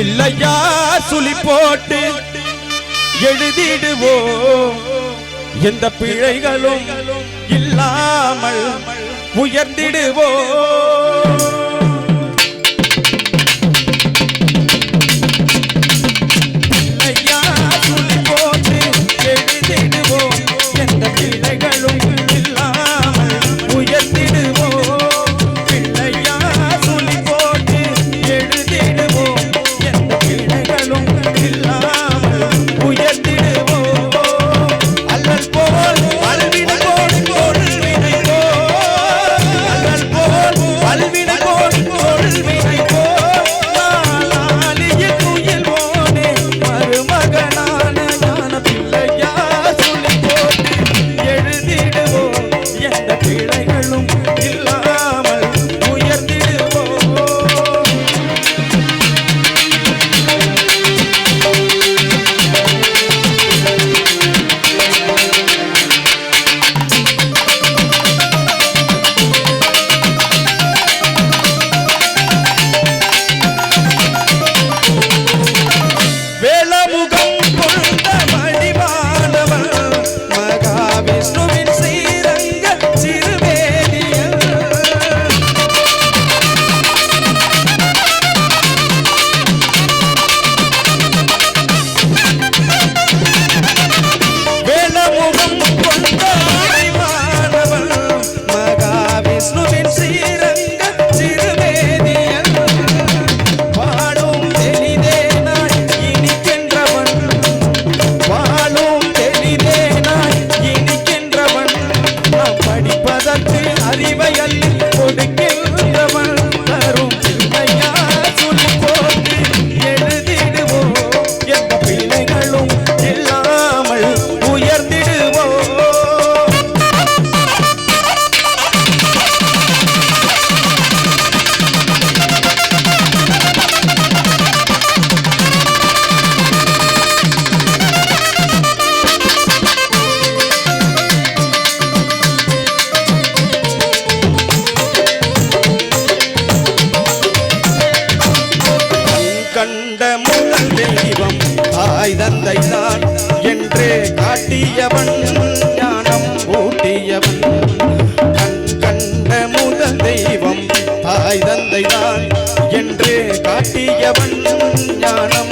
பிள்ளையார் சுழி போட்டு எழுதிடுவோம் எந்த பிழைகளும் இல்லாமல் உயர்ந்திடுவோம் வார்த்தை தான் என்றே காட்டியவன் ஞானம் ஊட்டியவன். கண் கண்ட முதல் தெய்வம் தாய் தந்தை தான் என்றே காட்டியவன் ஞானம்